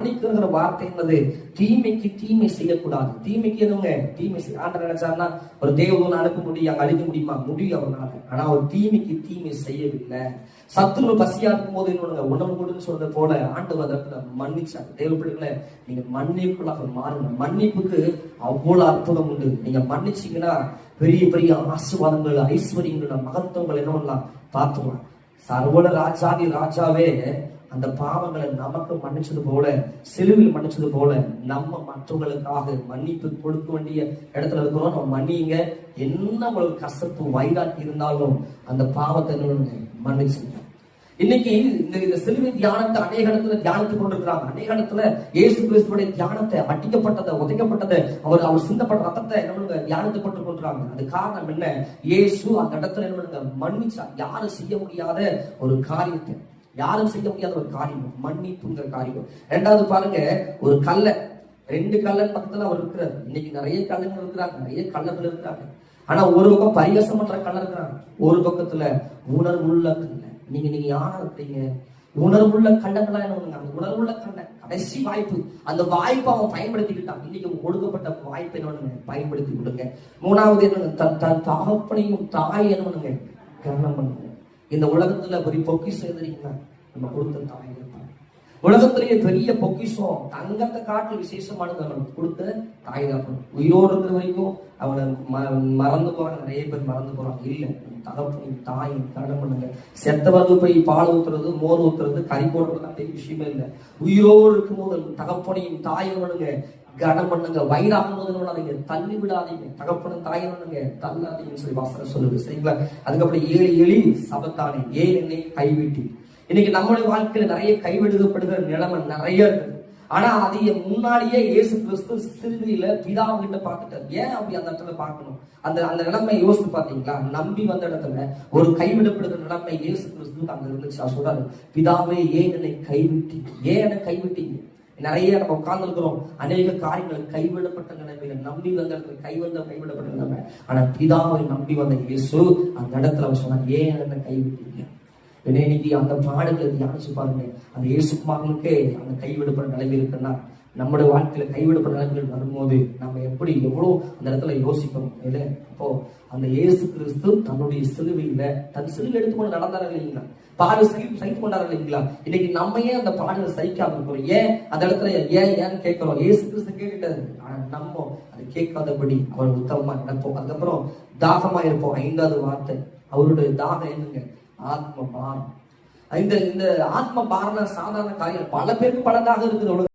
மன்னிக்கிற வார்த்தை என்பது தீமைக்கு தீமை செய்யக்கூடாது. தீமைக்கு எதுவுங்க தீமை செய்ய ஆண்டர் நினைச்சாருன்னா ஒரு தேவதூன் அனுப்ப முடியும் அங்க அழிக்க முடியுமா? முடியும் அவனால ஆனா ஒரு தீமைக்கு தீமை செய்யவில்லை. சத்துரு பசியா இருக்கும் போது என்னோட உணவு கொடுன்னு சொல்றது போல ஆண்டு அதற்கு மன்னிச்சாங்க தேவ பிள்ளைகளை நீங்க மன்னிப்புள்ளாக மாறுங்க. மன்னிப்புக்கு அவ்வளவு அற்புதம் உண்டு. நீங்க மன்னிச்சீங்கன்னா பெரிய பெரிய ஆசீர்வாதங்கள் ஐஸ்வர்யங்களோட மகத்துவங்கள் என்ன பண்ணலாம் பார்த்துக்கலாம். சர்வட ராஜாதி ராஜாவே அந்த பாவங்களை நமக்கு மன்னிச்சது போல சிலுவில் மன்னிச்சது போல நம்ம மற்றவங்களுக்காக மன்னிப்பு கொடுக்க வேண்டிய இடத்துல இருக்கிறோம். நம்ம மன்னிங்க என்ன உங்களுக்கு கசப்பு வயதாக இருந்தாலும் அந்த பாவத்தை மன்னிச்சு மன்னிச்சுங்க. இன்னைக்கு இந்த இந்த சிலுவை தியானத்தை அநேக இடத்துல தியானித்துக் கொண்டிருக்கிறாங்க. அநேக இடத்துல இயேசு கிறிஸ்துவோட தியானத்தை அட்டிக்கப்பட்டதை உதைக்கப்பட்டதை அவர் அவர் சிந்தப்பட்ட ரத்தத்தை என்ன பண்ணுங்க? கொண்டு கொண்டிருக்காங்க அது காரணம் என்ன? இயேசு அந்த இடத்துல என்ன பண்ணுங்க? மன்னிச்சா. யாரும் செய்ய முடியாத ஒரு காரியத்தை. யாரும் செய்ய முடியாத ஒரு காரியம். மன்னிப்புங்கிற காரியம். ரெண்டாவது பாருங்க ஒரு கல்லை ரெண்டு கல்லன் பக்கத்துல அவர் இருக்கிறார். இன்னைக்கு நிறைய கல்லங்கள் இருக்கிறாங்க நிறைய கல்லர்கள் இருக்கிறாங்க. ஆனா ஒரு பக்கம் பரிகாசம் பண்ற கல்லர் இருக்கிறாங்க. ஒரு பக்கத்துல உணர்வுள்ள கல்ல. நீங்க நீங்க யாரா இருக்கிறீங்க உணர்வுள்ள கண்டங்களா என்ன அந்த உணர்வுள்ள கண்ட கடைசி வாய்ப்பு அந்த வாய்ப்பை அவன் பயன்படுத்திக்கிட்டான் இன்னைக்கு ஒடுக்கப்பட்ட வாய்ப்பை என்ன பண்ணுங்க? பயன்படுத்தி விடுங்க மூணாவது என்ன தன் தன் தகப்பனையும் தாய் என்ன பண்ணுங்க? கவனம் பண்ணுங்க. இந்த உலகத்துல ஒரு பொக்கிஷம் எதிரிங்களா நம்ம கொடுத்த தாய் தான். உலகத்திலேயே பெரிய பொக்கிஷம் தங்கத்தை காட்டு விசேஷமானது அவனுக்கு கொடுத்த தாய் தான். உயிரோடு இருக்கிற வரைக்கும் அவனை ம- மறந்து போறாங்க. நிறைய பேர் மறந்து போறாங்க. இல்ல தகப்பனையும் தாயும் கடன் பண்ணுங்க செத்தவது போய் பால் ஊத்துறது மோர் ஊத்துறது கறி போடுறது பெரிய விஷயமே இல்லை. உயிரோடு இருக்கும்போது தகப்பனையும் தாயும் பண்ணுங்க கனம் பண்ணுங்க வயிறாகும் போது தள்ளி விடாதீங்க. தகப்பனும் தாயும் தள்ளாதீங்கன்னு சொல்லி வாசனை சொல்லுது. சரிங்களா? அதுக்கப்புறம் ஏழு எளி சபத்தானே. ஏழு என்னை கைவிட்டி. இன்னைக்கு நம்மளுடைய வாழ்க்கையில நிறைய கைவிடுதப்படுகிற நிலைமை நிறைய இருக்குது. ஆனா அது முன்னாடியே இயேசு கிறிஸ்து சிறுவியில பிதாவுகிட்ட பார்த்துட்டார். ஏன் அப்படி அந்த இடத்துல பார்க்கணும்? அந்த அந்த நிலைமை யோசித்து பார்த்தீங்களா? நம்பி வந்த இடத்துல ஒரு கைவிடப்படுகிற நிலைமை இயேசு கிறிஸ்து அங்க இருந்துச்சு. சொல்றாரு பிதாவே ஏன் என்னை கைவிட்டீங்க? ஏன் என்னை கைவிட்டீங்க? நிறைய நம்ம உட்கார்ந்து இருக்கிறோம் அநேக காரியங்கள் கைவிடப்பட்ட நிலைமையில நம்பி வந்த இடத்துல கைவந்த கைவிடப்பட்ட நிலைமை ஆனா பிதாவை நம்பி வந்த இயேசு அந்த இடத்துல அவர் சொன்னார் ஏன் என்ன கைவிட்டீங்க இன்னைக்கு அந்த பாடுகளை தியானிச்சு பாருங்க. அந்த இயேசுக்குமாரனுக்கே அந்த கைவிடுபட நிலைமை இருக்குன்னா நம்முடைய வாழ்க்கையில கைவிடப்பட்ட நிலைமைகள் வரும்போது நம்ம எப்படி எவ்வளவு அந்த இடத்துல யோசிக்கணும் இல்லை அப்போ அந்த இயேசு கிறிஸ்து தன்னுடைய சிலுவையில தன் சிலுவை எடுத்துக்கொண்டு நடந்தார்கள் இல்லைங்களா? பாடு சகி சகித்து கொண்டார் இல்லைங்களா? இன்னைக்கு நம்ம ஏன் அந்த பாடுகளை சகிக்காம இருக்கிறோம்? ஏன் அந்த இடத்துல ஏன் ஏன்னு கேட்கிறோம்? இயேசு கிறிஸ்து கேட்டுட்டாரு. ஆனா நம்ம அதை கேட்காதபடி அவர் உத்தமமா நடப்போம். அதுக்கப்புறம் தாகமா இருப்போம் ஐந்தாவது வார்த்தை. அவருடைய தாகம் என்னங்க? ஆத்ம பாரம் இந்த இந்த ஆத்ம பாரம் சாதாரண காரியம். பல பேருக்கு பலதாக இருக்குது